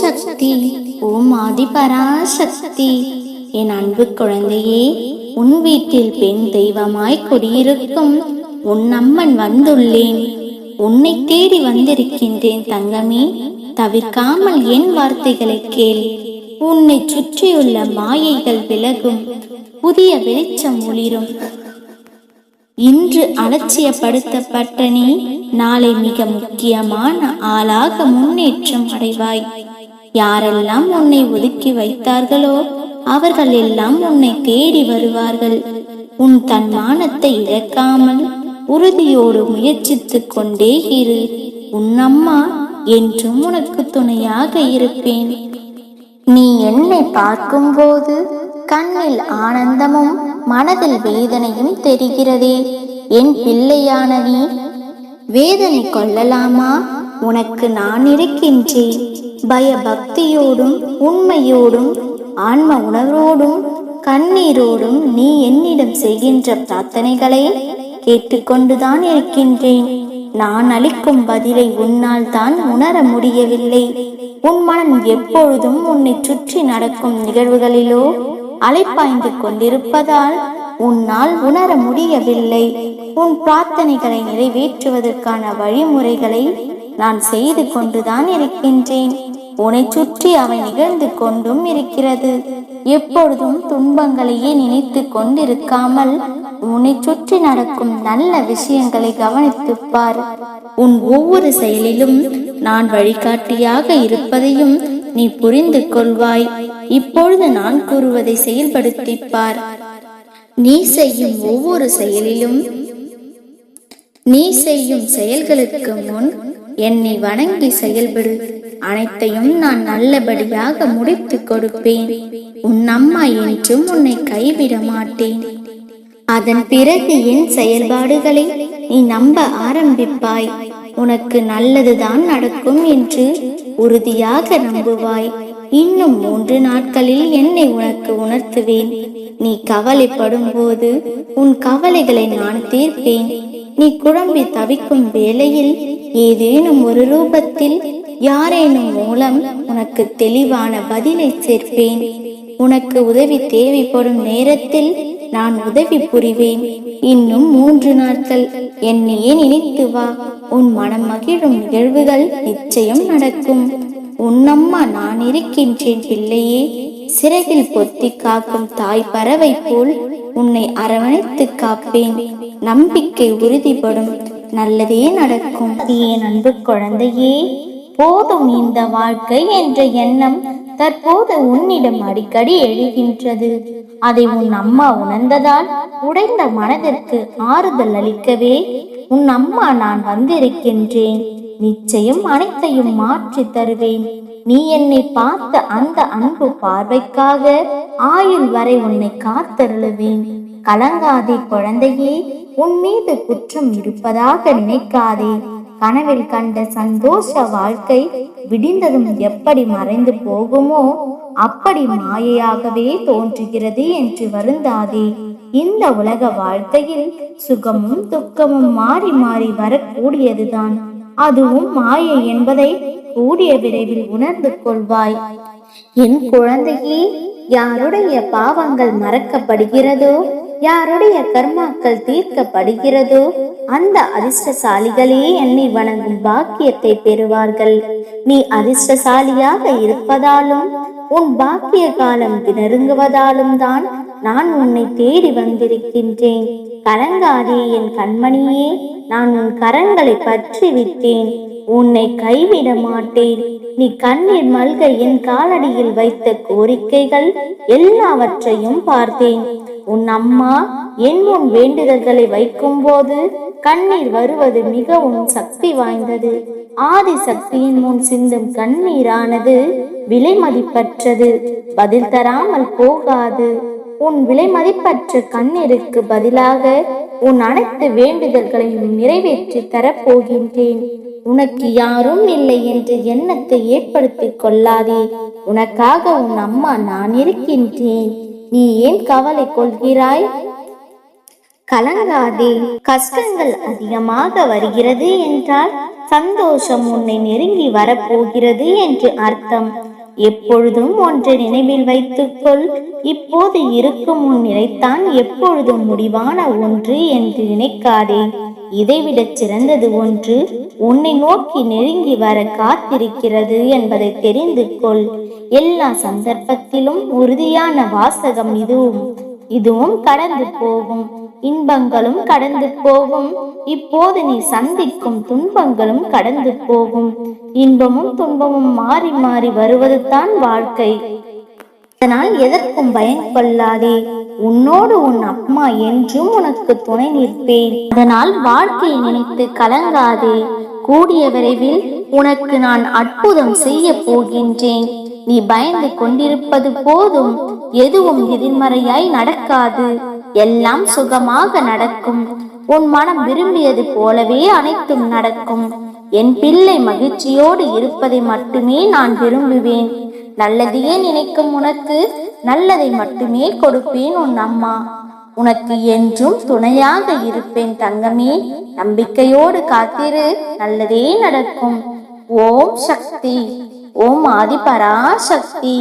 சக்தி ஓம் ஆதிபராசக்தி. என் அன்பு குழந்தையே உன் வீட்டில் பெண் தெய்வமாய் குடியிருக்கும் உன் அம்மன் வந்துள்ளேன். உன்னை தேடி வந்திருக்கின்றேன் தங்கமே தவிர்க்காமல் என் வார்த்தைகளை கேள். உன்னை சுற்றியுள்ள மாயைகள் விலகும் புதிய வெளிச்சம் ஒளிரும். இன்று அலட்சியப்படுத்தப்பட்ட நீ நாளை மிக முக்கியமான ஆளாக முன்னேற்றம் அடைவாய். யாரெல்லாம் உன்னை ஒதுக்கி வைத்தார்களோ அவர்கள் எல்லாம் உன்னை தேடி வருவார்கள். உன் தன்மானத்தை இழக்காமல் உறுதியோடு முயற்சித்துக் கொண்டே இரு. உன் அம்மா என்றும் உனக்கு துணையாக இருப்பேன். நீ என்னை பார்க்கும்போது கண்ணில் ஆனந்தமும் மனதில் வேதனையும் தெரிகிறதே. என் பிள்ளையான நீ வேதனை கொள்ளலாமா? உனக்கு நான் இருக்கின்றேன். பயபக்தியோடும் உண்மையோடும் ஆன்ம உணர்வோடும் கண்ணீரோடும் நீ என்னிடம் செய்கின்ற பிரார்த்தனைகளை கேட்டுக்கொண்டுதான் இருக்கின்றேன். நான் அளிக்கும் பதிலை உன்னால் தான் உணர முடியவில்லை. உன் மனம் எப்பொழுதும் உன்னை சுற்றி நடக்கும் நிகழ்வுகளிலோ அலைப்பாய்ந்து கொண்டிருப்பதால் உன்னால் உணர முடியவில்லை. உன் பிரார்த்தனைகளை நிறைவேற்றுவதற்கான வழிமுறைகளை நான் செய்து கொண்டுதான் இருக்கின்றேன். உன்னை சுற்றி அவை நிகழ்ந்து கொண்டும் இருக்கிறது. எப்பொழுதும் துன்பங்களையே நினைத்து கொண்டிருக்காமல் உன்னை சுற்றி நடக்கும் நல்ல விஷயங்களை கவனித்துப்பார் உன் ஒவ்வொரு செயலிலும் நான் வழிகாட்டியாக இருப்பதையும் நீ புரிந்து கொள்வாய். இப்பொழுது நான் கூறுவதை செயல்படுத்திப்பார் நீ செய்யும் ஒவ்வொரு செயலிலும் நீ செய்யும் செயல்களுக்கு முன் என்னை வணங்கி செயல்படு. அனைத்தையும் நான் நல்லபடியாக முடித்துக் கொடுப்பேன். உன் அம்மா என்றும் உன்னை கைவிட மாட்டேன். அதன் பிறகு என் செயல்பாடுகளை நீ நம்ப ஆரம்பிப்பாய். உனக்கு நல்லதுதான் நடக்கும் என்று உறுதியாக நம்புவாய். இன்னும் மூன்று நாட்களில் என்னை உனக்கு உணர்த்துவேன். நீ கவலைப்படும் போது உன் கவலைகளை நான் தீர்ப்பேன். நீ குழம்பி தவிக்கும் வேளையில் ஏதேனும் ஒரு ரூபத்தில் யாரேனும் மூலம் உனக்கு தெளிவான பதிலை சேர்ப்பேன். உனக்கு உதவி தேவைப்படும் நேரத்தில் நான் உதவி புரிவேன். இன்னும் மூன்று நாட்கள். என்னையே நினைத்து வா. உன் மனம் மகிழும் நிகழ்வுகள் நிச்சயம் நடக்கும். உன்னம்மா நான் இருக்கின்றேன் பிள்ளையே. சிறகில் பொத்தி காக்கும் தாய் பறவை போல் உன்னை அரவணைத்து காப்பேன். நம்பிக்கை உறுதிப்படும். நல்லதே நடக்கும். என் அன்பு குழந்தையே போதும் இந்த வாழ்க்கை என்ற எண்ணம் தற்போது உன்னிடம் அடிக்கடி எழுகின்றது. அதை உன் அம்மா உணர்ந்ததால் உடைந்த மனதிற்கு ஆறுதல் அளிக்கவே உன் அம்மா நான் வந்திருக்கின்றேன். நிச்சயம் அனைத்தையும் மாற்றி தருவேன். நீ என்னை பார்த்த அந்த அன்பு பார்வைக்காக ஆயுள் வரை உன்னை காத்தருளுவேன். கலங்காதே குழந்தையே உன் மீது குற்றம் இருப்பதாக நினைக்காதே. கனவில் கண்ட சந்தோஷ வாழ்க்கை விடிந்ததும் எப்படி மறைந்து போகுமோ அப்படி மாயையாகவே தோன்றுகிறது என்று வருந்தாதே. இந்த உலக வாழ்க்கையில் சுகமும் துக்கமும் மாறி மாறி வரக்கூடியதுதான். அதுவும் மாயை என்பதை கூடிய விரைவில் உணர்ந்து கொள்வாய். என் குழந்தையே யாருடைய பாவங்கள் மறக்கப்படுகிறதோ யாருடைய கர்மாக்கள் தீர்க்கப்படுகிறதோ அந்த அதிர்ஷ்டசாலிகளே என்னை வணங்கும் பாக்கியத்தை பெறுவார்கள். நீ அதிர்ஷ்டசாலியாக இருப்பதாலும் உன் பாக்கிய காலம் நெருங்குவதாலும் தான் நான் உன்னை தேடி வந்திருக்கின்றேன். கலங்காதே என் கண்மணியே நான் உன் கரங்களை பற்றி விட்டேன் உன்னை கைவிட மாட்டேன். நீ கண்ணீர் மல்க என் காலடியில் வைத்த கோரிக்கைகள் எல்லாவற்றையும் பார்த்தேன். உன் அம்மா என் உன் வேண்டுதல்களை வைக்கும் போது கண்ணீர் வருவது மிகவும் சக்தி வாய்ந்தது. ஆதி சக்தியின் முன் சிந்தும் கண்ணீரானது விலை மதிப்பற்றது. பதில் தராமல் போகாது. உன் விலைமதிப்பற்ற கண்ணீருக்கு பதிலாக உன் அனைத்து வேண்டுதல்களையும் நிறைவேற்றி தரப்போகின்றேன் உனக்கு யாரும் இல்லை என்று எண்ணத்தை ஏற்படுத்திக் கொள்ளாதே. உனக்காக உன் அம்மா நான் இருக்கின்றேன். நீ ஏன் கவலை கொள்கிறாய்? கலங்காதே. கஷ்டங்கள் அதிகமாக வருகிறது என்றால் சந்தோஷம் உன்னை நெருங்கி வரப்போகிறது என்று அர்த்தம். எப்பொழுதும் ஒன்றை நினைவில் வைத்துக்கொள். இப்போது இருக்கும் உன் நிலைத்தான் எப்பொழுதும் முடிவான ஒன்று என்று நினைக்காதே. இதைவிடச் சிறந்தது ஒன்று உன்னை நோக்கி நெருங்கி வர காத்திருக்கிறது என்பதை தெரிந்து கொள். எல்லா சந்தர்ப்பத்திலும் உறுதியான வாசகம் இதுவும். இதுவும் கடந்து போகும். இன்பங்களும் கடந்து போகும். இப்போது நீ சந்திக்கும் துன்பங்களும் கடந்து போகும். இன்பமும் துன்பமும் மாறி மாறி வருவதுதான் வாழ்க்கை. அதனால் எதற்கும் பயம் கொள்ளாதே. உன்னோடு உன் அம்மா என்றும் உனக்கு துணை நிற்பேன். அதனால் வாழ்க்கையை நினைத்து கலங்காதே. கூடிய விரைவில் உனக்கு நான் அற்புதம் செய்ய போகின்றேன். நீ பயந்து கொண்டிருப்பது போதும். எதுவும் எதிர்மறையாய் நடக்காது. எல்லாம் சுகமாக நடக்கும். உன் மனம் விரும்பியது போலவே அனைத்தும் நடக்கும். என் பிள்ளை மகிழ்ச்சியோடு இருப்பதை மட்டுமே நான் விரும்புவேன். நல்லதையே நினைக்கும் உனக்கு? நல்லதை மட்டுமே கொடுப்பேன் உன் அம்மா. உனக்கு என்றும் துணையாக இருப்பேன் தங்கமே. நம்பிக்கையோடு காத்திரு நல்லதே நடக்கும். ஓம் சக்தி. ஓம் ஆதிபராசக்தி.